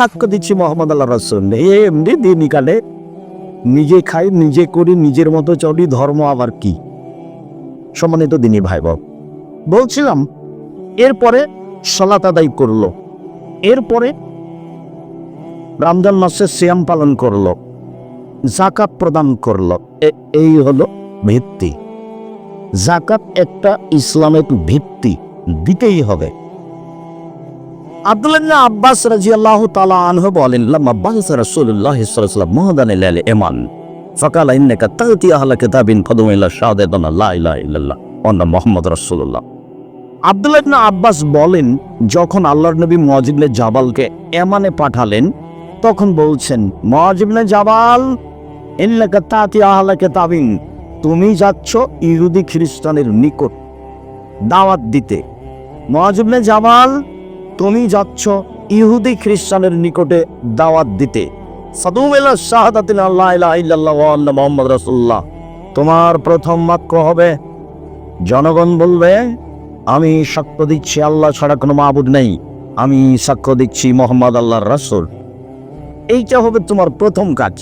সাক্ষ্য দিচ্ছি মোহাম্মদ আল্লাহ রসুল। এমনি দিন কালে নিজে খাই, নিজে করি, নিজের মতো চলি, ধর্ম আবার কি? সম্মানিত দিনী ভাই বাব বলছিলাম, এরপরে সলাত আদায় করল। এরপরে রমজান মাসে সিয়াম পালন করল জাকাত প্রদান করল। এই হলো ভিত্তি। জাকাত একটা ইসলামের ভিত্তি, দিতেই হবে। আব্দুল্লাহ আব্বাস রাজি আল্লাহ তালা আনহ বলেন, লাম্মা বাহাস রাসুল্লাহ সাল্লাম মহাদান এমান ফকাল ইন্নাকা তাতি আহলা কিতাবিন ফাদুমিল্লা শাহাদাতান লা ইলাহা ইল্লাল্লাহ ওয়া মুহাম্মদ রাসূলুল্লাহ। আব্দুল্লাহ ইবনে আব্বাস বলেন, যখন আল্লাহর নবী মুয়াজিবনে জাবালকে এমানে পাঠালেন, তখন বলছেন মুয়াজিবনে জাবাল, ইন্নাকা তাতি আহলা কিতাবিন, তুমি যাচ্ছ ইহুদি খ্রিস্টানের নিকট দাওয়াত দিতে। মুয়াজিবনে জাবাল তুমি যাচ্ছ ইহুদি খ্রিস্টানের নিকটে দাওয়াত দিতে। আল্লাহ তোমার প্রথম বাক্য হবে, জনগণ বলবে, আমি সাক্ষ্য দিচ্ছি আল্লাহ ছাড়া কোনো মাবুদ নেই। আমি সাক্ষ্য দিচ্ছি মোহাম্মদ আল্লাহর রাসূল। এইটা হবে তোমার প্রথম কাজ।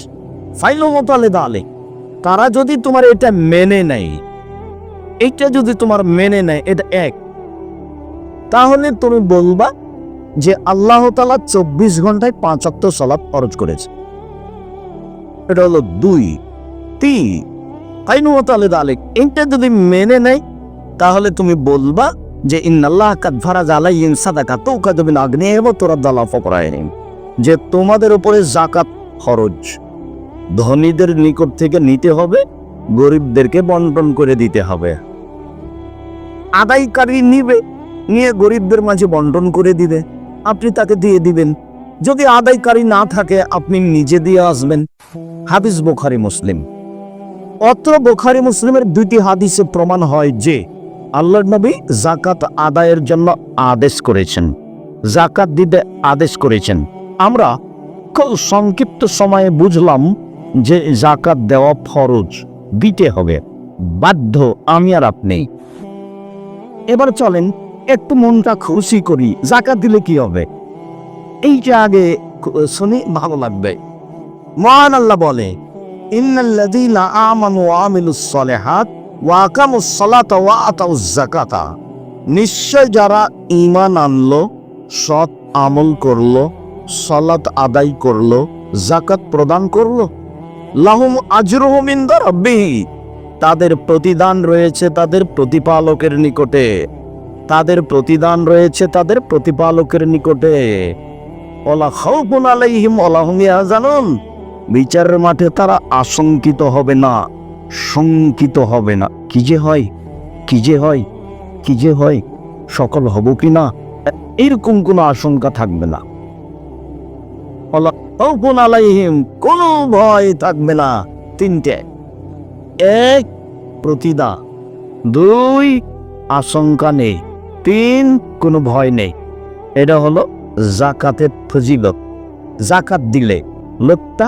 ফাইল মোতালে দালে তারা যদি তোমার এটা মেনে নেয়, এইটা যদি তোমার মেনে নেয়, এটা এক। তাহলে তুমি বলবা যে আল্লাহ তালা চব্বিশ ঘন্টায় পাঁচ অক্ট সলাপ খরচ করেছে। এটা হলো দুই, তিন। তাইনুমতালে দালেক। এইটা যদি মেনে নেয়, তাহলে তুমি বলবা যে ইন্নাল্লাহ কাদভারা জালাই ইন সাদাকা তো কাদবিন আগ্নে এবং তোরা দালা ফকরায়নি যে তোমাদের উপরে জাকাত খরচ, ধনীদের নিকট থেকে নিতে হবে, গরিবদেরকে বন্টন করে দিতে হবে। আদায়কারী নিবে, নিয়ে গরিবদের মাঝে বন্টন করে দিবে। আপনি তাকে দিয়ে দিবেন। যদি আদায়কারী না থাকে, আপনি নিজে দিয়ে আসবেন। হাদিস বোখারি, মুসলিম। অত্র বোখারি, মুসলিমের দুইটি হাদিসে প্রমাণ হয় যে, আল্লাহর নবী জাকাত আদায়ের জন্য আদেশ করেছেন। জাকাত দিতে আদেশ করেছেন। আমরা খুব সংক্ষিপ্ত সময়ে বুঝলাম যে জাকাত দেওয়া ফরজ, দিতে হবে। বাধ্য আমি আর আপনি। এবার চলেন একটু মনটা খুশি করি, জাকাত দিলে কি হবে? এইটা আগে শুনি, ভালো লাগবে। মহান আল্লাহ বলে, ইন্নাল্লাযীনা আমানু ওয়া আমিলুস সালিহাত ওয়া আকামুস সালাতা ওয়া আতাউজ যাকাতা। নিশ্চয় যারা ঈমান আনলো, সৎ আমল করল, সালাত আদায় করল জাকাত প্রদান করল, লাহুম আজরুহুম ইনদা রাব্বিহি। তাদের প্রতিদান রয়েছে তাদের প্রতিপালকের নিকটে। তাদের প্রতিদান রয়েছে তাদের প্রতিপালকের নিকটে। ওলা খাউফুন আলাইহিম, ওলা হুম ইয়াহজানুন। বিচারের মাঠে তারা আশঙ্কিত হবে না, শঙ্কিত হবে না। কি যে হয়, কি যে হয়, কি যে হয় সকল হব কি না, এরকম কোনো আশঙ্কা থাকবে না। খাউফুন আলাইহিম, কোনো ভয় থাকবে না। তিনটে, এক প্রতিদা দুই, আশঙ্কা নেই। তিন কোনো ভয় নেই। এটা হলো জাকাতের ফজিলত। জাকাত দিলে লোকটা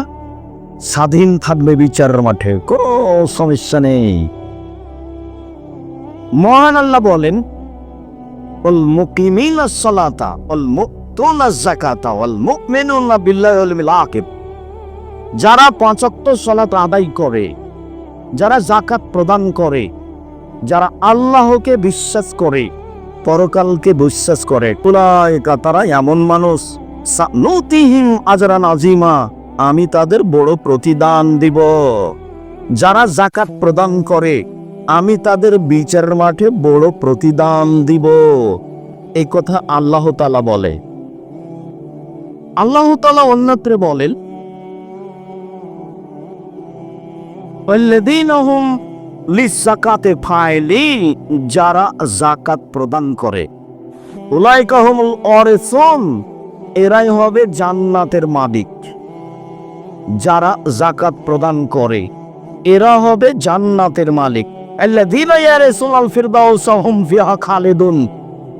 স্বাধীন থাকবে বিচারের মাঠে, কোনো সমস্যা নেই। মহান আল্লাহ বলেন ওল মুকিমিনা সালাতা ওল মুতুনা যাকাতা, ওয়াল মুমিনুনা বিল্লাহি আখির। যারা পাঁচ ওয়াক্ত সালাত আদায় করে, যারা জাকাত প্রদান করে, যারা আল্লাহকে বিশ্বাস করে পরকালকে বিশ্বাস করে কুলায়কা তারা এমন মানুষ সা- নতিহিম আজরান আজিমা আমি তাদের বড় প্রতিদান দিব যারা জাকাত প্রদান করে আমি তাদের বিচারের মাঠে বড় প্রতিদান দিব এই কথা আল্লাহ তালা বলে আল্লাহ তালা অন্যত্রে বলেন والذين هم লিসাকাতে ফাইলি, যারা জাকাত প্রদান করে। উলাইকা হুমুল অরেসন, এরাই হবে জান্নাতের মালিক। যারা জাকাত প্রদান করে, এরা হবে জান্নাতের মালিক।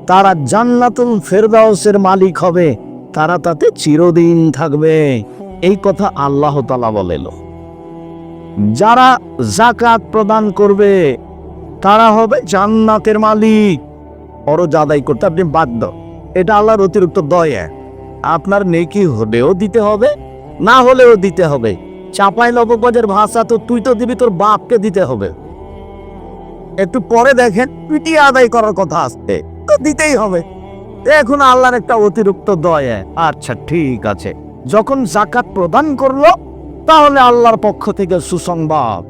তারা জান্নাতুল ফেরদাউসের মালিক হবে, তারা তাতে চিরদিন থাকবে। এই কথা আল্লাহ তাআলা বলেন। যারা জাকাত প্রদান করবে, তারা হবে জান্নাতের মালিক। ফরজ আদায় করতে আপনি বাধ্য। এটা আল্লাহর অতিরিক্ত দয়া। আপনার নেকি হলেও দিতে হবে, না হলেও দিতে হবে। চাপাই নবগজের ভাষা তো তুই তো দিবি, তোর বাপকে দিতে হবে। একটু পরে দেখেন পিটি আদায় করার কথা আসছে। তো দিতেই হবে। এখন আল্লাহর একটা অতিরিক্ত দয়া। আচ্ছা ঠিক আছে। যখন জাকাত প্রদান করল তাহলে আল্লাহর পক্ষ থেকে সুসংবাদ।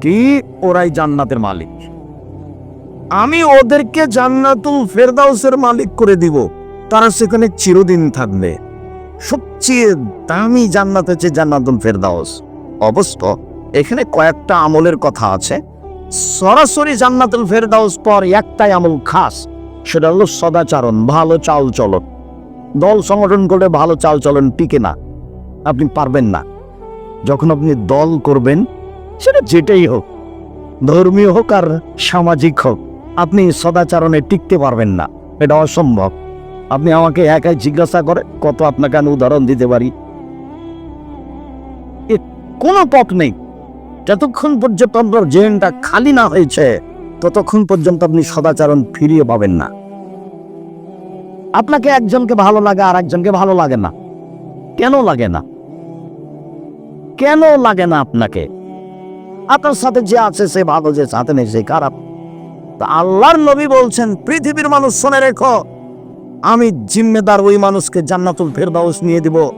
কি? ওরাই জান্নাতের মালিক। আমি ওদেরকে জান্নাতুল ফেরদাউসের মালিক করে দিব। তারা সেখানে চিরদিন থাকবে। সবচেয়ে দামি জান্নাত হচ্ছে জান্নাতুল ফেরদাউস। অবশ্য এখানে কয়েকটা আমলের কথা আছে। সরাসরি জান্নাতুল ফেরদাউস পর একটাই আমল খাস। সেটা হলো সদাচরণ, ভালো চাল চলন দল সংগঠন করে ভালো চাল চলন টিকে না। আপনি পারবেন না। যখন আপনি দল করবেন, সেটা যেটাই হোক, ধর্মীয় হোক আর সামাজিক হোক, আপনি সদাচরণে টিকতে পারবেন না। এটা অসম্ভব। আপনি আমাকে একাই জিজ্ঞাসা করে কত আপনাকে আমি উদাহরণ দিতে পারি? কোনো পথ নেই। যতক্ষণ পর্যন্ত আপনার জেনটা খালি না হয়েছে, ততক্ষণ পর্যন্ত আপনি সদাচারণ ফিরিয়ে পাবেন না। আপনাকে একজনকে ভালো লাগে আর একজনকে ভালো লাগে না। কেন লাগে না? কেন লাগে না আপনাকে? আপনার সাথে যে আছে, সে ভালো, যে সাথে নেই, সে খারাপ। তা আল্লাহর নবী বলছেন, পৃথিবীর মানুষ শুনে রেখো, আমি জিম্মেদার ওই মানুষকে জান্নাতুল ফেরদাউস নিয়ে দিব।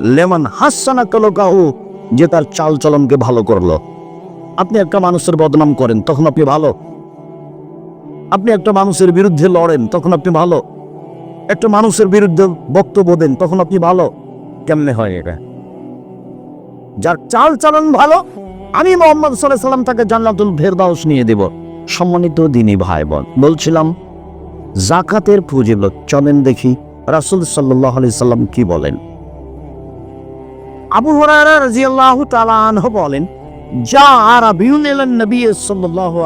লেমন হাসানা কলকাহু, যে তার চাল চলনকে ভালো করল। আপনি একটা মানুষের বদনাম করেন, তখন আপনি ভালো। আপনি একটা মানুষের বিরুদ্ধে লড়েন, তখন আপনি ভালো। একটা মানুষের বিরুদ্ধে বক্তব্য দেন, তখন আপনি ভালো। কেমনে হয় এটা? যার চাল চলন ভালো, আমি মোহাম্মদ সাল্লাহ সাল্লাম তাকে জান্নাতুল ফেরদাউস নিয়ে দেব। সম্মানিত দিনী ভাই বোন বলছিলাম জাকাতের ফজিলত চলেন দেখি, রাসূল সাল্লাহ আলি সাল্লাম কি বলেন? আবু হুরায়রা রাদিয়াল্লাহু তাআলা বলেন, যা নবী সাল্লাল্লাহু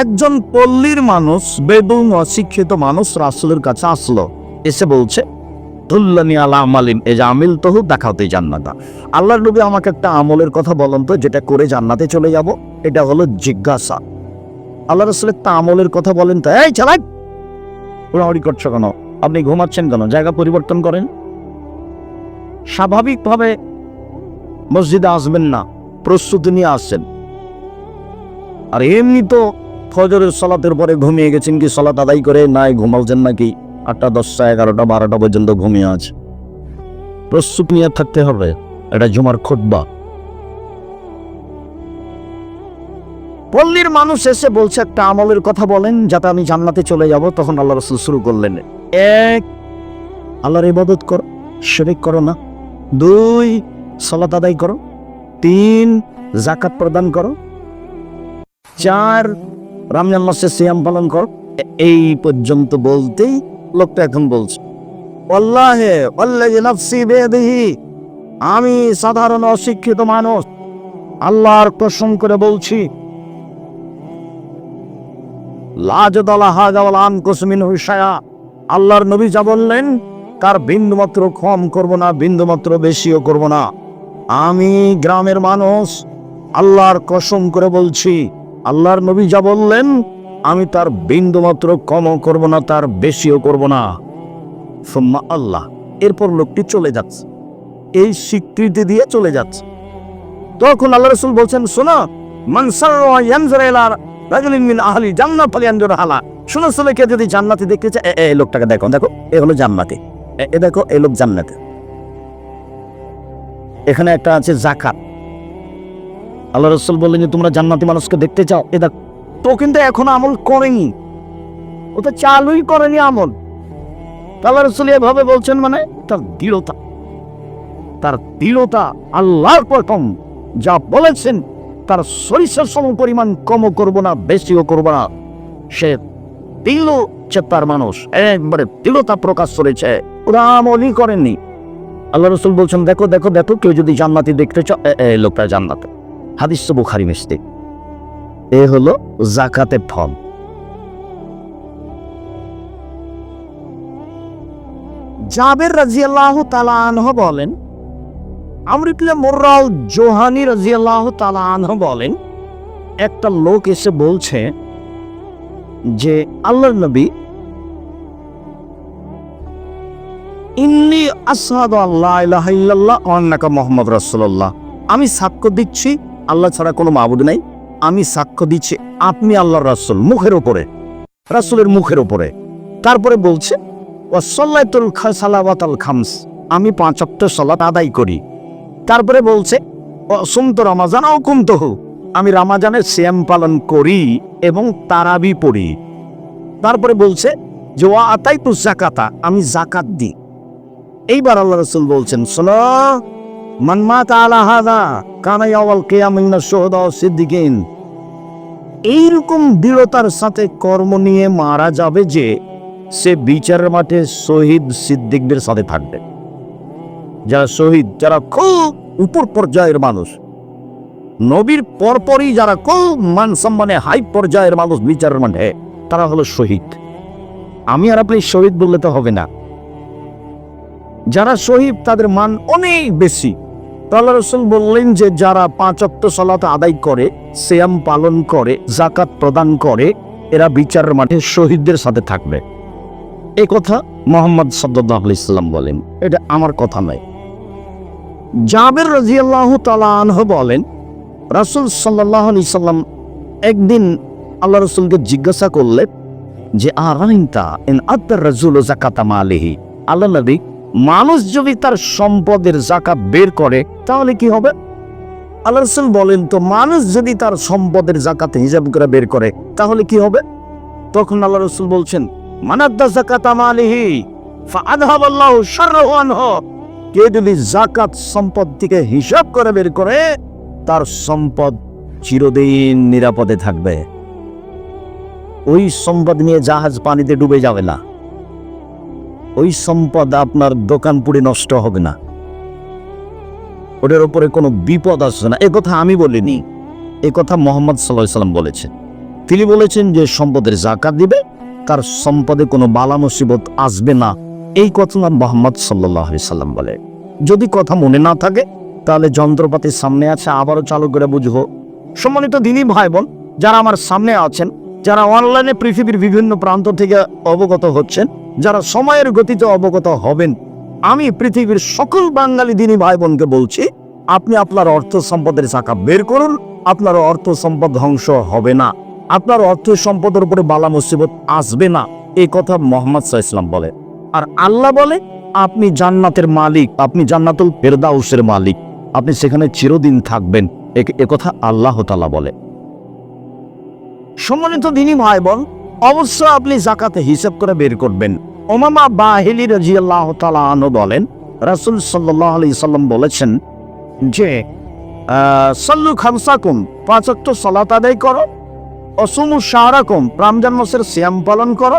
একজন পল্লীর মানুষ, বেদুন অশিক্ষিত মানুষ রাসূলের কাছে আসলো। এসে বলছে দুল্লানি আলা আমালিন এ আমিল তহু দেখাতে জান্নাতা আল্লাহর নবী আমাকে একটা আমলের কথা বলেন তো, যেটা করে জান্নাতে চলে যাব, এটা হলো জিজ্ঞাসা। আল্লাহ রসুল একটা আমলের কথা বলেন তো, এই চালাই উড়াউড়ি করছ কেন? আপনি ঘুমাচ্ছেন কেন? জায়গা পরিবর্তন করেন? স্বাভাবিকভাবে মসজিদে আসবেন না, প্রস্তুতি নিয়ে আসছেন। আর এমনি তো ফজরের সলাতের পরে ঘুমিয়ে গেছেন কি, সলাত আদায় করে নাই, ঘুমালছেন নাকি? আটটা, দশটা, এগারোটা, বারোটা পর্যন্ত ঘুমিয়ে আছে। প্রস্তুত নিয়ে থাকতে হবে। এটা জুমার খুতবা। পল্লীর মানুষ এসে বলছে, একটা আমলের কথা বলেন, যাতে আমি জান্নাতে চলে যাব। তখন আল্লাহ রসুল শুরু করলেন। এক, আল্লাহর ইবাদত করো, শরিক করো না। দুই, সলাত আদায় করো। তিন জাকাত প্রদান করো। চার, রমজান মাসে সিয়াম পালন করো। এই পর্যন্ত বলতেই লোকটা এখন বলছে আল্লাহে আল্লাহি নাফসি বেদিহি আমি সাধারণ অশিক্ষিত মানুষ, আল্লাহর কসম করে বলছি লাজদালা হাজাওয়ালান কুসমিন হুসায়া আল্লাহর নবী যা বললেন, তার বিন্দুমাত্র কম করব না, বিন্দুমাত্র বেশিও করব না। আমি গ্রামের মানুষ, আল্লাহর কসম করে বলছি, আল্লাহর নবী যা বললেন আমি তার বিন্দুমাত্র কমও করব না, তার বেশিও করব না। সুম্মা আল্লাহ, এরপর লোকটি চলে যাচ্ছে। এই স্বীকৃতি দিয়ে চলে যাচ্ছে। তখন আল্লাহ রসুল বলছেন, শোনো জান্নাত দেখতে এই লোকটাকে দেখো দেখো, এ হলো জান্নাতি। এ- দেখো লোক জান্নাতে। এখানে একটা আছে জাকাত। আল্লাহ রসুল যে, তোমরা জান্নাতি মানুষকে দেখতে চাও? এ দেখ তো কিন্তু এখনও আমল করেনি। ও তো চালুই করেনি আমল। আল্লাহ রসুল এভাবে বলছেন মানে তার দৃঢ়তা তার দৃঢ়তা আল্লাহর প্রথম। যা বলেছেন, তার সরিষার সম পরিমাণ কমও করব না, বেশিও করব না। সে দৃঢ় চেতার মানুষ, একবারে দৃঢ়তা প্রকাশ করেছে। ওরা আমলই করেননি। আল্লাহ রসুল বলছেন, দেখো দেখো দেখো, কেউ যদি জান্নাতি দেখতে চাও লোকটা জান্নাতে। হাদিস বুখারি মিস্তি এ হলো জাকাতের ফল। জাবের রাজিয়াল্লাহ তালা আনহ বলেন আমরিকলে মোর্রাল জোহানি রাজিয়াল্লাহ তালা আনহ বলেন, একটা লোক এসে বলছে যে, আল্লাহর নবী, ইন্নি আসাদু আল্লাহ ইলাহা ইল্লাল্লাহ ওয়া আন্নাকা মুহাম্মদ রাসূলুল্লাহ। আমি সাক্ষ্য দিচ্ছি, আল্লাহ ছাড়া কোনো মাবুদ নাই। আমি সাক্ষ্য দিচ্ছি আপনি আল্লাহর রাসুল মুখের উপরে, রাসূলের মুখের ওপরে তারপরে বলছে ওয়াসাল্লাতুল খামস আমি পাঁচ ওয়াক্ত সালাত আদায় করি। তারপরে বলছে সুমত রমাজান ও কুমতহু আমি রামাজানের শ্যাম পালন করি এবং তারাবি পড়ি। তারপরে বলছে, যে ওয়া আতাই তু জাকাতা আমি জাকাত দিই। এইবার আল্লাহ রসুল বলছেন, শোনো মানমা তালা হাদা কানাই আওয়াল কেয়ামিনা সোহদা সিদ্দিকিন এইরকম দৃঢ়তার সাথে কর্ম নিয়ে মারা যাবে যে সে বিচারের মাঠে শহীদ সিদ্দিকদের সাথে থাকবে। যারা শহীদ, যারা খুব উপর পর্যায়ের মানুষ। নবীর পরপরই যারা খুব মান সম্মানে হাই পর্যায়ের মানুষ বিচারের মাঠে, তারা হলো শহীদ। আমি আর আপনি শহীদ বললে তো হবে না। যারা শহীদ, তাদের মান অনেক বেশি। তো আল্লাহ রসুল বললেন যে, যারা পাঁচ অক্ট সলাত আদায় করে শ্যাম পালন করে জাকাত প্রদান করে, এরা বিচারের মাঠে শহীদদের সাথে থাকবে। এই কথা মোহাম্মদ সাদ্দাহ ইসলাম বলেন। এটা আমার কথা নয়। জাবের রাজিয়াল্লাহ তালাহ বলেন, রাসুল সাল্লাহ সাল্লাম একদিন আল্লাহ রসুলকে জিজ্ঞাসা করলে যে আরাইনতা এন আত্মার রাজুল ও জাকাতা মালিহি? আল্লাহ নবী মানুষ যদি তার সম্পদের জাকাত বের করে, তাহলে কি হবে? আল্লাহ বলেন, তো মানুষ যদি তার সম্পদের জাকাত হিসাব করে বের করে, তাহলে কি হবে? তখন আল্লাহ রসুল বলছেন, মানাদ্দা জাকাত আমালিহি কে যদি জাকাত সম্পদ থেকে হিসাব করে বের করে, তার সম্পদ চিরদিন নিরাপদে থাকবে। ওই সম্পদ নিয়ে জাহাজ পানিতে ডুবে যাবে না। ওই সম্পদ আপনার দোকান পুড়ে নষ্ট হবে না। ওটার উপরে কোনো বিপদ আসবে না। এ কথা আমি বলিনি। এ কথা মোহাম্মদ সাল্লাহ সাল্লাম বলেছেন। তিনি বলেছেন যে সম্পদের জাকাত দিবে, তার সম্পদে কোনো বালা মুসিবত আসবে না। এই কথা মোহাম্মদ সাল্লাহ সাল্লাম বলে। যদি কথা মনে না থাকে, তাহলে যন্ত্রপাতির সামনে আছে, আবারও চালু করে বুঝব। সম্মানিত দিনী ভাই বোন যারা আমার সামনে আছেন, যারা অনলাইনে পৃথিবীর বিভিন্ন প্রান্ত থেকে অবগত হচ্ছেন যারা সময়ের গতিতে অবগত হবেন, আমি পৃথিবীর সকল বাঙালি দিনী ভাই বোনকে বলছি, আপনি আপনার অর্থ সম্পদের শাখা বের করুন, আপনার অর্থ সম্পদ ধ্বংস হবে না। আপনার অর্থ সম্পদের উপরে বালা মুসিবত আসবে না, এই কথা মোহাম্মদ সাহা বলে। আর আল্লাহ বলে, আপনি জান্নাতের মালিক, আপনি জান্নাতুল ফেরদাউসের মালিক, আপনি সেখানে চিরদিন থাকবেন কথা আল্লাহ তালা বলে। সম্মানিত দিনী ভাই বোন অবশ্য আপনি জাকাতে হিসাব করে বের করবেন। ওমামা বাহিলি রাজিয়াল্লাহ তালা আনু বলেন, রাসুল সাল্লাহ আলি সাল্লাম বলেছেন যে সল্লু খামসাকুম, পাঁচ অক্ট সলাত আদায় করো অসুমু শাহরাকুম, রমজান মাসের শ্যাম পালন করো,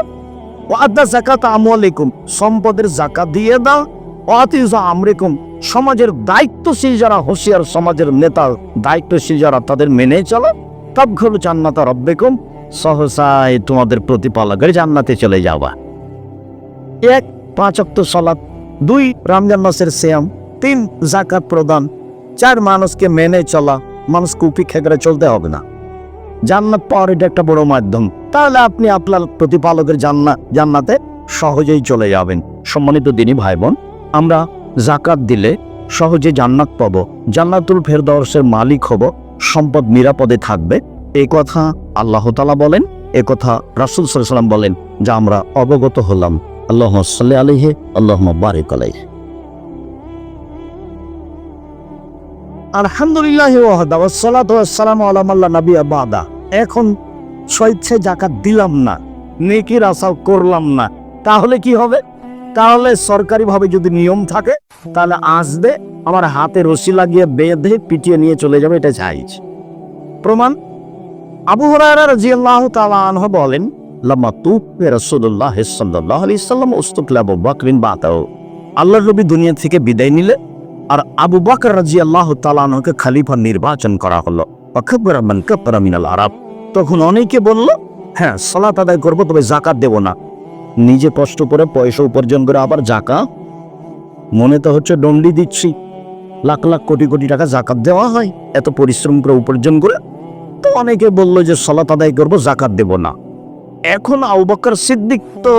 ও আদা জাকাত আমলিকুম সম্পদের জাকাত দিয়ে দাও, ও আতিজা আমরিকুম, সমাজের দায়িত্বশীল যারা হুঁশিয়ার, সমাজের নেতা, দায়িত্বশীল যারা তাদের মেনে চলো তাবঘল জান্নাতা রব্বেকুম সহসায় তোমাদের প্রতিপালকের জান্নাতে চলে যাওয়া। এক, পাঁচ অক্ত সলাৎ দুই, রমজান মাসের শ্যাম তিন জাকাত প্রদান, চার, মানুষকে মেনে চলা, মানুষকে উপেক্ষা করে চলতে হবে না। জান্নাত পাওয়ার এটা একটা বড় মাধ্যম। তাহলে আপনি আপনার প্রতিপালকের জান্না জান্নাতে সহজেই চলে যাবেন। সম্মানিত দিনী ভাই বোন আমরা জাকাত দিলে সহজে জান্নাত পাব। জান্নাতুল ফেরদর্সের মালিক হব, সম্পদ নিরাপদে থাকবে। এই কথা আল্লাহ তালা বলেন, এ কথা রাসুল সাল্লাম বলেন, যা আমরা অবগত হলাম। আল্লাহ সাল্লি আলহে আল্লাহ বারিক আলাইহি। আলহামদুলিল্লাহ সালাম আলামাল্লাহ নবী আবাদা এখন স্বেচ্ছে জাকাত দিলাম না, নেকির আশা করলাম না। তাহলে কি হবে? তাহলে সরকারিভাবে যদি নিয়ম থাকে, তাহলে আসবে, আমার হাতে রশি লাগিয়ে বেঁধে পিটিয়ে নিয়ে চলে যাবে, এটা চাইছে প্রমাণ? আবু হুরায়রা রাদিয়াল্লাহু তাআলা আনহু বলেন লাম্মা তুফে রাসূলুল্লাহ সাল্লাল্লাহু আলাইহি সাল্লাম উস্তুকলা আবু বকরিন বাতাও। আল্লাহর নবী দুনিয়া থেকে বিদায় নিলে, আর আবু বকর রাদিয়াল্লাহু তাআলা আনহুকে খলিফা নির্বাচন করা হলো। ওয়াকাব্বারা মান কাফারা মিনাল আরব। তখন অনেকে বলল হ্যাঁ সালাত আদায় করব, তবে জাকাত দেব না। নিজে কষ্ট করে পয়সা উপার্জন করে আবার জাকাত মনে তো হচ্ছে দণ্ডি দিচ্ছি। লাখ লাখ কোটি কোটি টাকা জাকাত দেওয়া হয়। এত পরিশ্রম করে উপার্জন করে তো অনেকে বলল যে সলাত আদায় করব জাকাত দেব না। এখন আবু বকর সিদ্দিক তো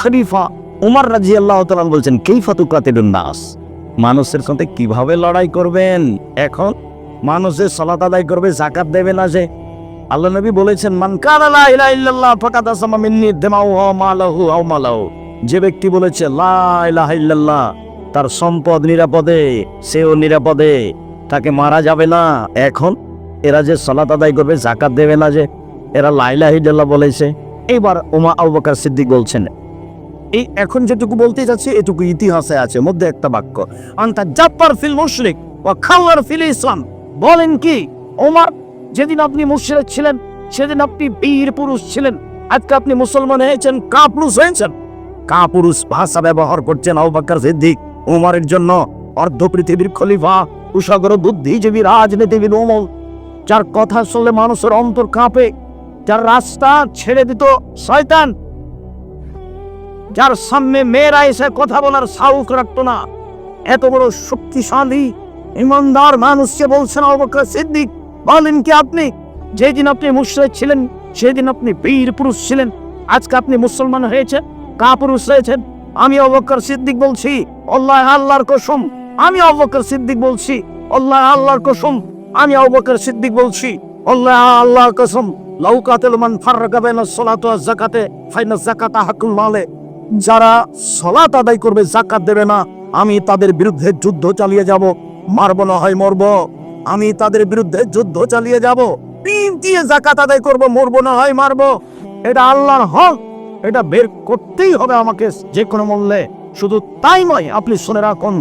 খলিফা। উমর রাজি আল্লাহ বলছেন, কেইফা তুকাতিরুন নাস? মানুষের সাথে কীভাবে লড়াই করবেন? এখন মানুষের সলাত আদায় করবে জাকাত দেবে না যে। আল্লাহ নবী বলেছেন, মান কানা লা ইলাহা ইল্লাল্লাহ ফাকাদ আসামা মিন্নি দিমাউ ওয়া মালাহু আও মালাহু। যে ব্যক্তি বলেছে, লা ইলাহা ইল্লাল্লাহ, তার সম্পদ নিরাপদে, সেও নিরাপদে, তাকে মারা যাবে না। এখন এরা যে সলাত আদায় করবে জাকাত দেবে না যে, এরা লাইলা হিল্লাহ বলেছে। এবার ওমা আবু বকর সিদ্দিক বলছেন, এই এখন যেটুকু বলতে যাচ্ছি, এটুকু ইতিহাসে আছে, মধ্যে একটা বাক্য, আন্তা জাপ্পার ফিল মুশরিক ও খাওয়ার ফিল ইসলাম। বলেন কি ওমর যেদিন আপনি মুশরিক ছিলেন, সেদিন আপনি বীর পুরুষ ছিলেন, আজকে আপনি মুসলমান হয়েছেন, কাপুরুষ হয়েছেন। কাপুরুষ ভাষা ব্যবহার করছেন আবু বকর সিদ্দিক। উমরের জন্য অর্ধ পৃথিবীর খলিফা উষাগর বুদ্ধিজীবী, রাজনীতিবিদ ওমর যার কথা শুনলে মানুষের অন্তর কাঁপে, যার রাস্তা ছেড়ে দিত শয়তান, যার সামনে মেয়েরা এসে কথা বলার সাহস রাখতো না। এত বড় শক্তিশালী, ইমানদার মানুষকে বলছেন অবকাশ সিদ্দিক, বলেন কি আপনি? যেদিন আপনি মুশরিক ছিলেন, সেদিন আপনি বীর পুরুষ ছিলেন। আজকে আপনি মুসলমান হয়েছেন, কা পুরুষ হয়েছেন। আমি অবকর সিদ্দিক বলছি, আল্লাহ আল্লাহর কসম, আমি অবকর সিদ্দিক বলছি, আল্লাহ আল্লাহর কসম। আমি অবকর সিদ্দিক বলছি, আল্লাহ আল্লাহর কসম, লাউকাতুল মান ফাররাকা বাইনা ওয়াজ যাকাতে, ফাইনা যাকাতা হাকুল মালে। যারা সলাত আদায় করবে জাকাত দেবে না, আমি তাদের বিরুদ্ধে যুদ্ধ চালিয়ে যাব, মারব না হয়, মরব। আমি তাদের বিরুদ্ধে যুদ্ধ চালিয়ে যাব পিন দিয়ে জাকাত আদায় করব, মরব না হয়, মারব। এটা আল্লাহর হক, এটা বের করতেই হবে আমাকে যে কোনো মূল্যে। শুধু তাই নয়, আপনি শুনে রাখুন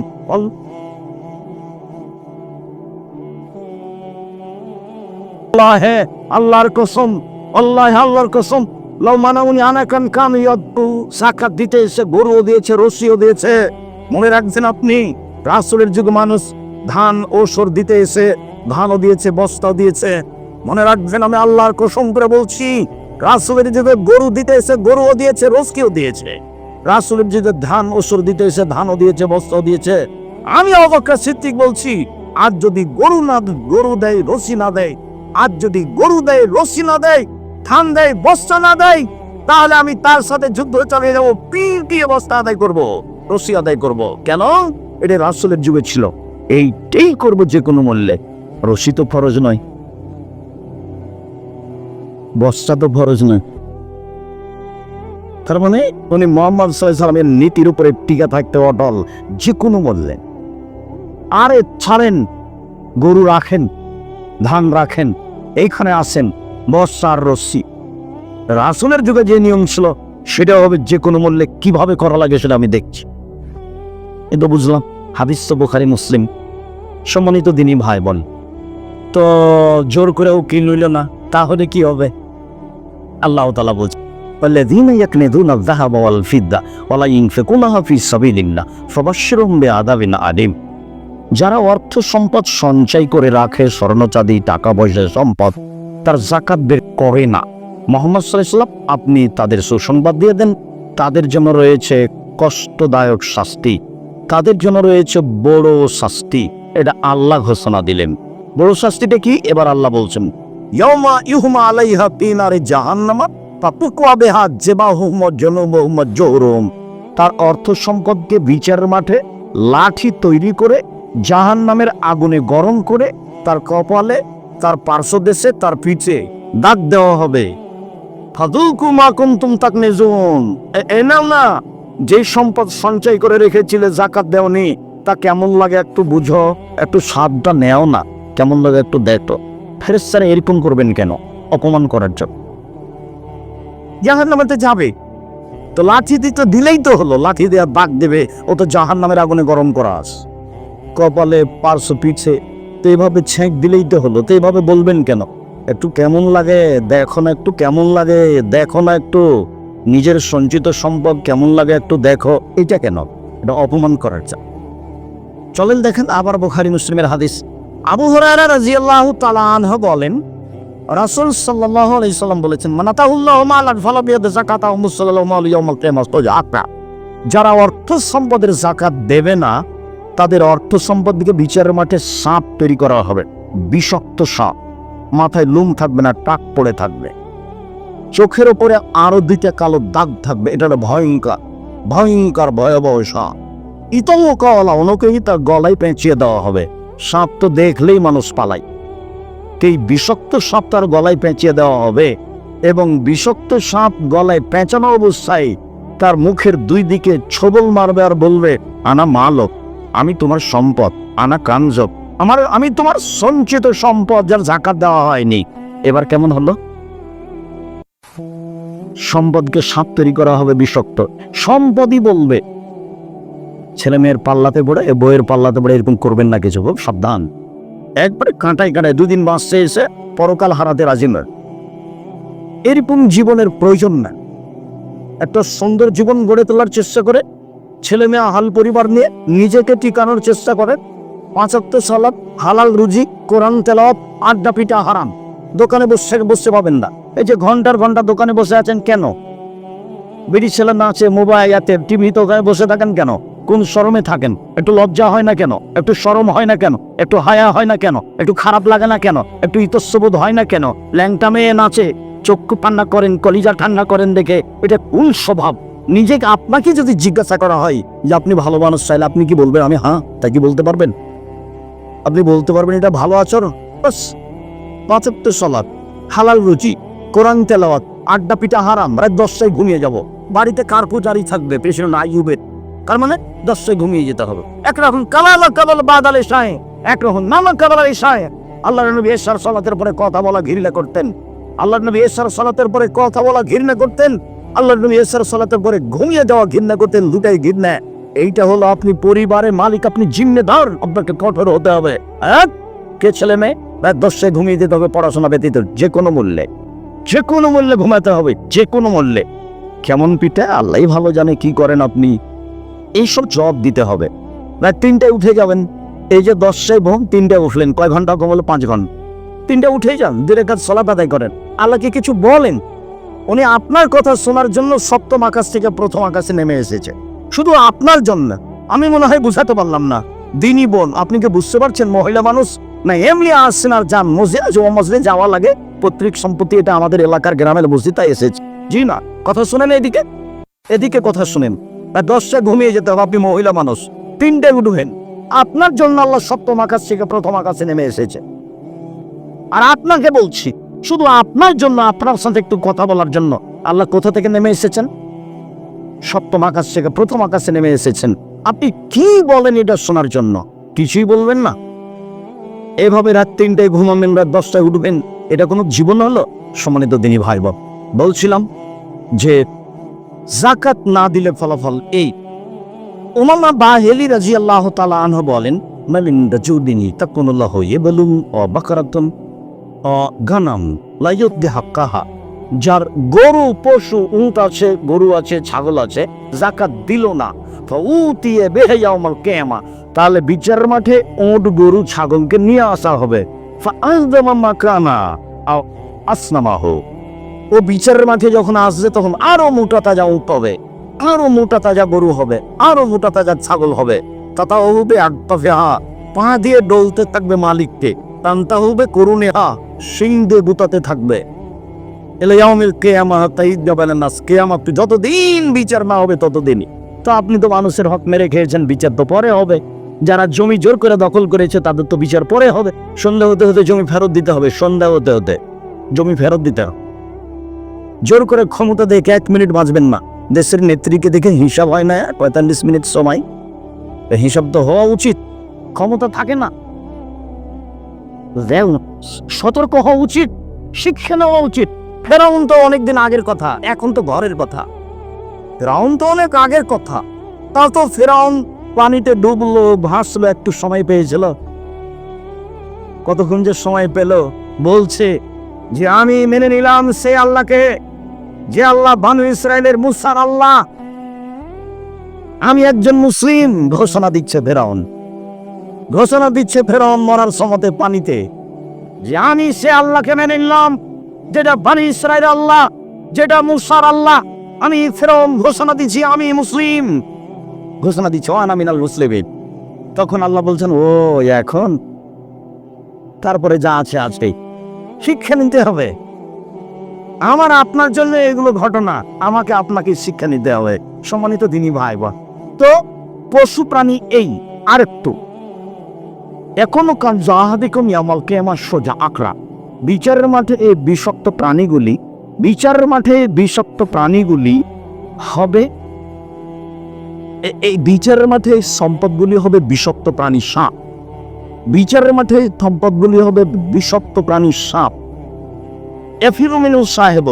আল্লাহ আল্লাহর কসম, আল্লাহ আল্লাহর কসম। লাউ মানাউনি আনাকান কান ইয়াদু সাকাত দিতে এসে গরুও দিয়েছে, রশিও দিয়েছে। মনে রাখছেন আপনি, রাসূলের যুগ মানুষ ধান ও সর দিতে এসে ধানও দিয়েছে, বস্তাও দিয়েছে। মনে রাখবেন, আমি আল্লাহর কসম করে বলছি, রাসূলের যুগে গরু দিতে এসে গরুও দিয়েছে রসকিও দিয়েছে। রাসূলের যুগে ধান ওসর দিতে এসে ধানও দিয়েছে, বস্তাও দিয়েছে। আমি অবকাশ সিদ্দিক বলছি, আর যদি গরু না গরু দেয়, রশি না দেয় আজ যদি গরু দেয় রশি না দেয়, ধান দেয়, বস্তা না দেয়, তাহলে আমি তার সাথে যুদ্ধ চালিয়ে যাব। পিন দিয়ে বস্তা আদায় করব? রশি আদায় করব। কেন? এটা রাসূলের যুগে ছিল। এইটাই করব যে কোনো মূল্যে। রশি তো ফরজ নয়। বস্তা তো ফরজ নয়। তার মানে উনি মোহাম্মদ সাল্লামের নীতির উপরে টিকা থাকতে অটল, যে কোনো মূল্যে। আরে ছাড়েন, গরু রাখেন, ধান রাখেন এইখানে আসেন বর্ষা আর রশ্মি রাসুলের যুগে যে নিয়ম ছিল সেটা হবে যে কোনো মূল্যে কিভাবে করা লাগে সেটা আমি দেখছি এ তো বুঝলাম হাদিস তো বোখারি মুসলিম সম্মানিত দিনই ভাই বোন তো জোর করেও কি নইল না তাহলে কি হবে আল্লাহ তালা বলছে والذين يكنزون الذهب والفضة ولا ينفقونها في سبيل الله فبشرهم بعذاب أليم যারা অর্থ সম্পদ সঞ্চয় করে রাখে স্বর্ণ চাঁদি টাকা পয়সা, সম্পদ, তার জাকাত বের করে না। মোহাম্মদ সাল্লাম আপনি তাদের সুসংবাদ দিয়ে দেন। তাদের জন্য রয়েছে কষ্টদায়ক শাস্তি। তাদের জন্য রয়েছে বড় শাস্তি। এটা আল্লাহ ঘোষণা দিলেন। বড় শাস্তিটা কি? এবার আল্লাহ বলছেন ইয়মা জাহান্নামা জোরুম তার অর্থ সম্পদকে বিচারের মাঠে লাঠি তৈরি করে জাহান নামের আগুনে গরম করে তার কপালে, তার পার্শ্বদেশে, তার পিঠে দাগ দেওয়া হবে। না, যে সম্পদ সঞ্চয় করে রেখেছিলে জাকাত দেওনি, তা কেমন লাগে একটু বুঝো, একটু স্বাদটা নেও না, কেমন লাগে একটু দেখো ফেরেস্তারা এরকম করবেন কেন? অপমান করার জন্য। জাহান নামেতে যাবে। তো লাঠি দিতে দিলেই তো হলো, লাঠি দেওয়া দাগ দেবে, ও তো জাহান নামের আগুনে গরম করা আস কপালে পার্শ্ব পিছে তো এভাবে ছেঁক দিলেই তো হলো, তো এভাবে বলবেন কেন? একটু কেমন লাগে, দেখো না একটু কেমন লাগে, দেখো না একটু, নিজের সঞ্চিত সম্পদ কেমন লাগে একটু দেখো, এটা কেন? এটা অপমান করার চা চলেন দেখেন আবার বুখারী মুসলিমের হাদিস। আবু হুরায়রা রাদিয়াল্লাহু তাআলা আনহু বলেন, রাসূল সাল্লাল্লাহু আলাইহি সাল্লাম বলেছেন, মানাতাহুল্লাহু মালান ফালাবিয়াদ যাকাতা মুসাল্লাল্লাহু আলাইহি ইয়াউমাল কিয়ামাত তো যারা অর্থ সম্পদের জাকাত দেবে না তাদের অর্থ সম্পদ দিকে বিচারের মাঠে সাপ তৈরি করা হবে। বিষাক্ত সাপ। মাথায় লুম থাকবে না, টাক পড়ে থাকবে। চোখের ওপরে আরও দুইটা কালো দাগ থাকবে এটা ভয়ঙ্কর ভয়ঙ্কর ভয়াবহ সাপ। ইতম কলা অনকেই তার গলায় পেঁচিয়ে দেওয়া হবে। সাপ তো দেখলেই মানুষ পালায়। এই বিষাক্ত সাপ তার গলায় পেঁচিয়ে দেওয়া হবে এবং বিষাক্ত সাপ গলায় পেঁচানো অবস্থায় তার মুখের দুই দিকে ছবল মারবে আর বলবে, আনা মালক। আমি তোমার সম্পদ, আনা কাঞ্জব আমার, আমি তোমার সঞ্চিত সম্পদ যার জাকাত দেওয়া হয়নি। এবার কেমন হলো? সম্পদকে সাপ তৈরি করা হবে বিষাক্ত। সম্পদই বলবে। ছেলে মেয়ের পাল্লাতে পড়ে বইয়ের পাল্লাতে পড়ে, এরকম করবেন না কিছু খুব সাবধান। একবারে কাঁটায় কাঁটায় দুদিন বাঁচতে এসে পরকাল হারাতে রাজি নয়। এরকম জীবনের প্রয়োজন না। একটা সুন্দর জীবন গড়ে তোলার চেষ্টা করে ছেলে মেয়ে হাল পরিবার নিয়ে নিজেকে টিকানোর চেষ্টা করে পাঁচাত্ত সালাদ হালাল রুজি, কোরআন তেলাওয়াত, আড্ডা পিঠা হারাম। দোকানে বসে, বসতে পাবেন না। এই যে ঘণ্টার ঘণ্টা দোকানে বসে আছেন কেন? বিড়ি ছেলে নাচে মোবাইল এতে টিভি দোকানে বসে থাকেন কেন? কোন শরমে থাকেন? একটু লজ্জা হয় না কেন? একটু শরম হয় না কেন? একটু হায়া হয় না কেন? একটু খারাপ লাগে না কেন? একটু ইতস্যবোধ হয় না কেন? ল্যাংটা মেয়ে নাচে চক্ষু পান্না করেন, কলিজা ঠান্ডা করেন দেখে। এটা কোন স্বভাব? নিজেকে আপনাকে যদি জিজ্ঞাসা করা হয় যে আপনি ভালো মানুষ চাইলে আপনি কি বলবেন? আমি হ্যাঁ তাই কি বলতে পারবেন? আপনি বলতে পারবেন এটা ভালো আচরণ? বাস, পাঁচাত্তর সলাদ, হালাল রুচি, কোরআন তেলাওয়াত, আড্ডা পিঠা হারাম, রাত দশটায় ঘুমিয়ে যাব। বাড়িতে কার্পুটারি থাকবে, পেছনে আইয়ুবের। তার মানে দশটায় ঘুমিয়ে যেতে হবে। একরকম কালালা কালাল বাদালে সায় একরকম নানা কালাল সায় আল্লাহ নবী এসার সলাতের পরে কথা বলা, ঘৃণা করতেন। আল্লাহ নবী এসার সলাতের পরে কথা বলা, ঘৃণা করতেন। আল্লাহ নবী এসার সলাতের পরে ঘুমিয়ে যাওয়া, ঘৃণা করতেন দুটাই ঘৃণা। এইটা হলো আপনি পরিবারের মালিক, আপনি জিম্মেদার। আপনাকে কঠোর হতে হবে। কে ছেলে মেয়ে? রাত দশটায় ঘুমিয়ে যেতে হবে পড়াশোনা ব্যতীত যে কোনো মূল্যে। যে কোনো মূল্যে ঘুমাতে হবে, যে কোনো মূল্যে। কেমন পিঠে? আল্লাহ ভালো জানে কি করেন আপনি। এইসব জবাব দিতে হবে। রাত তিনটায় উঠে যাবেন। এই যে দশটায় ঘুম, তিনটায় উঠলেন। কয় ঘণ্টা ঘুমালো? পাঁচ ঘণ্টা। তিনটা উঠেই যান। দূরে কাজ সলাপ আদায় করেন। আল্লাহকে কিছু বলেন। উনি আপনার কথা শোনার জন্য সপ্তম আকাশ থেকে প্রথম আকাশে নেমে এসেছে। শুধু আপনার জন্য। আমি মনে হয় বুঝাতে পারলাম না। দিনই বোন, আপনি কি বুঝতে পারছেন, মহিলা মানুষ? না, এমনি আসছেন আর যান। মসজিদ জমা মসজিদে যাওয়া লাগে, পৈতৃক সম্পত্তি এটা আমাদের এলাকার গ্রামের মসজিদে এসেছে। জি না, কথা শুনেন এদিকে। এদিকে কথা শুনেন। দশটা ঘুমিয়ে যেতে হবে, আপনি মহিলা মানুষ। তিনটে উঠবেন। আপনার জন্য আল্লাহ সপ্তম আকাশ থেকে প্রথম আকাশে নেমে এসেছে। আর আপনাকে বলছি শুধু আপনার জন্য, আপনার সাথে একটু কথা বলার জন্য। আল্লাহ কোথা থেকে নেমে এসেছেন? সপ্তম আকাশ থেকে প্রথম আকাশে নেমে এসেছেন। আপনি কি বলেন এটা শোনার জন্য? কিছুই বলবেন না। এভাবে রাত তিনটায় ঘুমাবেন, রাত দশটায় উঠবেন, এটা কোনো জীবন হলো? সম্মানিত দিনী ভাই বলছিলাম যে জাকাত না দিলে ফলাফল এই। উমামা বাহেলি রাজি আল্লাহ তালা আনহ বলেন, মালিন রাজুদিনী তাকুনুল্লাহ ইয়েবালুম ও বাকারাতুন ও গানাম লাইয়ুদ্দি হাক্কাহা। যার গরু, পশু, উঁট আছে, গরু আছে, ছাগল আছে জাকাত দিল না। উতিয়ে বেহেয়াউমাল কেমা তাহলে বিচার মাঠে উঁট, গরু, ছাগলকে নিয়ে আসা হবে। আও আসনামাহ। ও বিচারের মাঠে যখন আসবে, তখন আরও মোটা তাজা উঁট হবে আরও মোটা তাজা গরু হবে, আরও মোটা তাজা ছাগল হবে। তাতা হবে হা পা দিয়ে ডলতে থাকবে মালিককে। টানতা হবে করুণে হা সিং দিয়ে থাকবে। এলে ইয়ামিল কেয়ামা তাইদ জাবালেন নাস, কেয়ামত যতদিন বিচার না হবে ততদিনই। তো আপনি তো মানুষের হক মেরে খেয়েছেন, বিচার তো পরে হবে। যারা জমি জোর করে দখল করেছে, তাদের তো বিচার পরে হবে। সন্ধ্যা হতে হতে জমি ফেরত দিতে হবে, সন্ধ্যা হতে হতে। জমি ফেরত দিতে হবে। জোর করে ক্ষমতা দেখে এক মিনিট বাঁচবেন না। দেশের নেত্রীকে দেখে হিসাব হয় না পঁয়তাল্লিশ মিনিট সময়। হিসাব তো হওয়া উচিত। ক্ষমতা থাকে না। সতর্ক হওয়া উচিত, শিক্ষা নেওয়া উচিত। ফেরাউন তো অনেকদিন আগের কথা, এখন তো ঘরের কথা। ফেরাউন তো অনেক আগের কথা। তা তো ফেরাউন পানিতে ডুবলো, ভাসলো, একটু সময় পেয়েছিল। কতক্ষণ যে সময় পেল, বলছে যে, আমি মেনে নিলাম সে আল্লাহকে, যে আল্লাহ বানু ইসরায়েলের মুসার আল্লাহ। আমি একজন মুসলিম, ঘোষণা দিচ্ছে ফেরাউন। ঘোষণা দিচ্ছে ফেরাউন মরার সমতে পানিতে যে আমি সে আল্লাহকে মেনে নিলাম, যেটা বানি ইসরায়েল আল্লাহ, যেটা মুসার আল্লাহ। আমি ফেরাউন ঘোষণা দিচ্ছি, আমি মুসলিম। ঘোষণা দিচ্ছি ওয়ান আমিনাল মুসলিমিন। তখন আল্লাহ বলছেন, ও, এখন? তারপরে যা আছে আছেই শিক্ষা নিতে হবে। আমার আপনার জন্য এগুলো ঘটনা। আমাকে আপনাকে শিক্ষা নিতে হবে। সম্মানিত দিনী ভাই বা তো পশু প্রাণী এই আরেকটু। এখনও কান জাহাদিকম ইয়ামাল আমার সোজা আঁকড়া বিচারের মাঠে এই বিষাক্ত প্রাণীগুলি, বিচারের মাঠে বিষাক্ত প্রাণীগুলি হবে? এই বিচারের মাঠে সম্পদগুলি হবে বিষাক্ত প্রাণী সাপ। বিচারের মাঠে সম্পদগুলি হবে বিষাক্ত প্রাণী সাপ। এফিরোমিনু সাহেব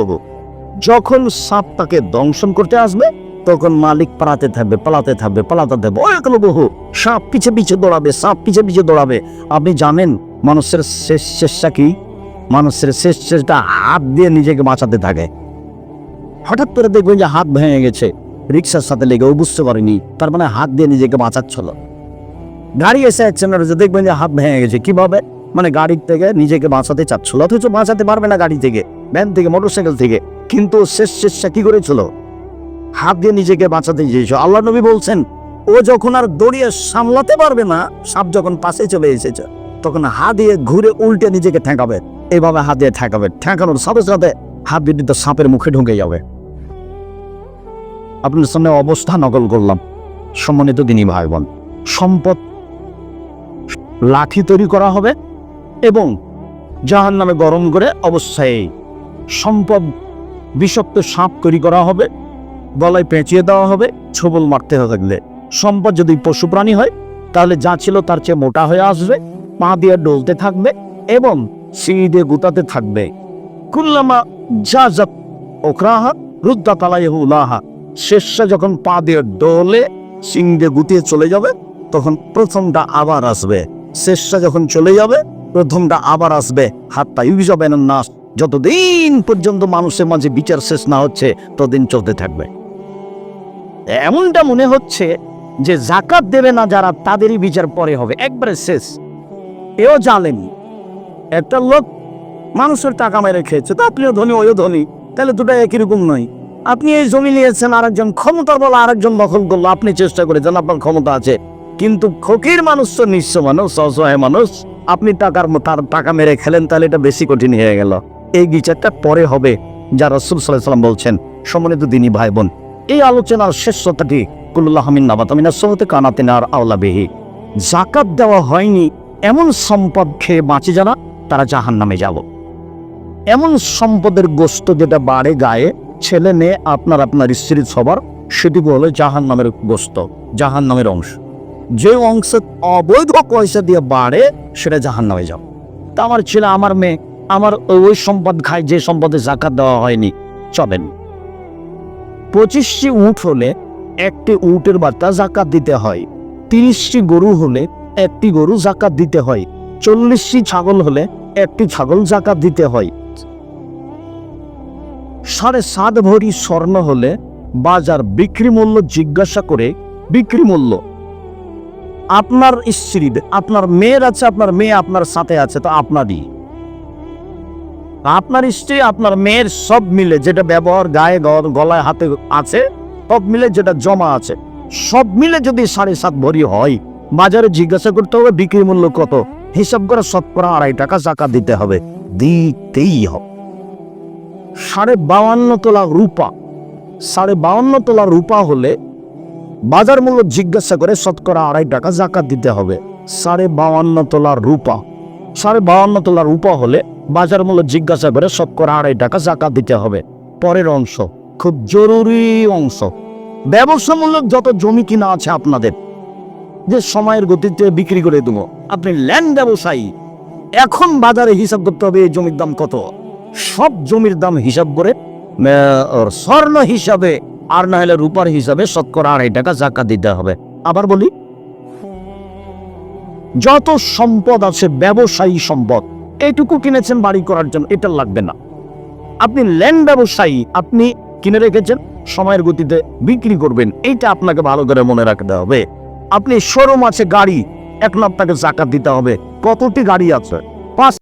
যখন সাপ তাকে দংশন করতে আসবে তখন মালিক পালাতে থাকবে পালাতে থাকবে পালাতে থাকবে। ওইগুলো বহু, সাপ পিছে পিছে দৌড়াবে, সাপ পিছে পিছে দৌড়াবে। আপনি জানেন মানুষের শেষ চেষ্টা কি? মানুষের শেষ চেষ্টা হাত দিয়ে নিজেকে বাঁচাতে থাকে। হঠাৎ করে দেখবেন যে হাত ভেঙে গেছে, রিক্সার সাথে লেগে ও বুঝতে পারেনি তার মানে হাত দিয়ে নিজেকে বাঁচাচ্ছিল। গাড়ি এসে অ্যাক্সিডেন্ট হয়েছে দেখবেন যে হাত ভেঙে গেছে। কীভাবে? মানে গাড়ির থেকে নিজেকে বাঁচাতে চাচ্ছিল। অথচ বাঁচাতে পারবে না গাড়ি থেকে, ভ্যান থেকে, মোটরসাইকেল থেকে। কিন্তু শেষ চেষ্টা কি করেছিল? হাত দিয়ে নিজেকে বাঁচাতে চেয়েছিল আল্লাহ নবী বলছেন, ও যখন আর দড়িয়ে সামলাতে পারবে না, সাপ যখন পাশে চলে এসেছে, তখন হাত দিয়ে ঘুরে উল্টে নিজেকে ঠেকাবে। এভাবে হাত দিয়ে ঠেকাবে। ঠেকানোর সাথে সাথে হাত দিয়ে সাপের মুখে ঢুকে যাবে। আপনার সামনে অবস্থা নকল করলাম। সম্মানিত দিনী ভাই বোন সম্পদ লাঠি তৈরি করা হবে এবং জাহান নামে গরম করে অবস্থায় সম্পদ বিষাক্ত সাপ তৈরি করা হবে। গলায় পেঁচিয়ে দেওয়া হবে, ছবল মারতে থাকলে। সম্পদ যদি পশু প্রাণী হয়, তাহলে যা ছিল তার চেয়ে মোটা হয়ে আসবে, পা দিয়ে ডলতে থাকবে এবং সিঁড়ি দিয়ে গুতাতে থাকবে। কুল্লামা যা যা ওখরাহা রুদ্দা তালাইহু লাহা শেষটা যখন পা দিয়ে ডলে সিং দিয়ে গুতিয়ে চলে যাবে, তখন প্রথমটা আবার আসবে। শেষটা যখন চলে যাবে, প্রথমটা আবার আসবে। হাতটা ইউজ হবে না নাশ যতদিন পর্যন্ত মানুষের মাঝে বিচার শেষ না হচ্ছে, ততদিন চলতে থাকবে। এমনটা মনে হচ্ছে যে জাকাত দেবে না যারা তাদেরই বিচার পরে হবে। একবারে শেষ। এও জানেন একটা লোক মানুষের টাকা মেরে খেয়েছে। তো আপনিও ধনী, ওইও ধনী। তাহলে দুটো একই রকম নয়। আপনি এই জমি নিয়েছেন, আরেকজন ক্ষমতার বলে, আরেকজন দখল করল। আপনি চেষ্টা করেছেন, আপনার ক্ষমতা আছে। কিন্তু ফকির মানুষ তো নিঃস্ব মানুষ, অসহায় মানুষ। আপনি টাকার তার টাকা মেরে খেলেন, তাহলে এটা বেশি কঠিন হয়ে গেল। এই বিচারটা পরে হবে, যা রসুল সাল্লাহ সাল্লাম বলছেন। সম্মানিত দিনী ভাই বোন এই আলোচনার শেষতাটি কুল্লাহ আমিন নাবাতামিনা সহতে কানাতেন আর আওলা বেহি। জাকাত দেওয়া হয়নি এমন সম্পদ খেয়ে বাঁচে যারা, তারা জাহান নামে যাব। এমন সম্পদের গোস্ত যেটা বাড়ে গায়ে, ছেলে মেয়ে, আপনার আপনার স্ত্রীর সবার সেটি বলে জাহান নামের গোস্ত জাহান নামের অংশ। যে অংশ অবৈধ পয়সা দিয়ে বাড়ে, সেটা জাহান নামে যাও তা আমার ছেলে, আমার মেয়ে, আমার ওই সম্পদ খায়, যে সম্পদে জাকাত দেওয়া হয়নি, চলেন। পঁচিশটি উট হলে একটি উটের বাচ্চা জাকাত দিতে হয়। তিরিশটি গরু হলে একটি গরু জাকাত দিতে হয়। চল্লিশটি ছাগল হলে একটি ছাগল জাকাত দিতে হয়। সাড়ে সাত ভরি স্বর্ণ হলে বাজার বিক্রি মূল্য জিজ্ঞাসা করে বিক্রি মূল্য। আপনার স্ত্রী, আপনার মেয়ের আছে, আপনার মেয়ে আপনার সাথে আছে, তো আপনারই। আপনার স্ত্রী, আপনার মেয়ের সব মিলে যেটা ব্যবহার গায়ে গলায়, হাতে আছে, সব মিলে যেটা জমা আছে, সব মিলে যদি সাড়ে সাত ভরি হয়, বাজারে জিজ্ঞাসা করতে হবে, বিক্রি মূল্য কত? হিসাব করে শতকরা আড়াই টাকা জাকা দিতে হবে। দিতেই হবে। সাড়ে বাউান্ন তোলা রূপা। সাড়ে বাউান্ন তোলা রূপা হলে বাজার মূল্য জিজ্ঞাসা করে শতকরা আড়াই টাকা জাকাত দিতে হবে। সাড়ে বাউান্ন তোলা রূপা। সাড়ে বাউান্ন তোলা রূপা হলে বাজার মূল্য জিজ্ঞাসা করে শতকরা আড়াই টাকা জাকাত দিতে হবে। পরের অংশ, খুব জরুরি অংশ। ব্যবসামূলক যত জমি কিনা আছে আপনাদের। যে সময়ের গতিতে বিক্রি করে দেবো। আপনি ল্যান্ড ব্যবসায়ী। এখন বাজারে হিসাব করতে হবে এই জমির দাম কত। সব জমির দাম হিসাব করে স্বর্ণ হিসাবে আর না হলে রূপার হিসাবে শতকরা আড়াই টাকা জাকাত দিতে হবে। আবার বলি, যত সম্পদ আছে ব্যবসায়ী সম্পদ এইটুকু কিনেছেন বাড়ি করার জন্য, এটা লাগবে না। আপনি ল্যান্ড ব্যবসায়ী, আপনি কিনে রেখেছেন, সময়ের গতিতে বিক্রি করবেন, এইটা আপনাকে ভালো করে মনে রাখতে হবে। আপনি শোরুম আছে, গাড়ি লাখ টাকা জাকাত দিতে হবে। কতটি গাড়ি আছে? পাঁচ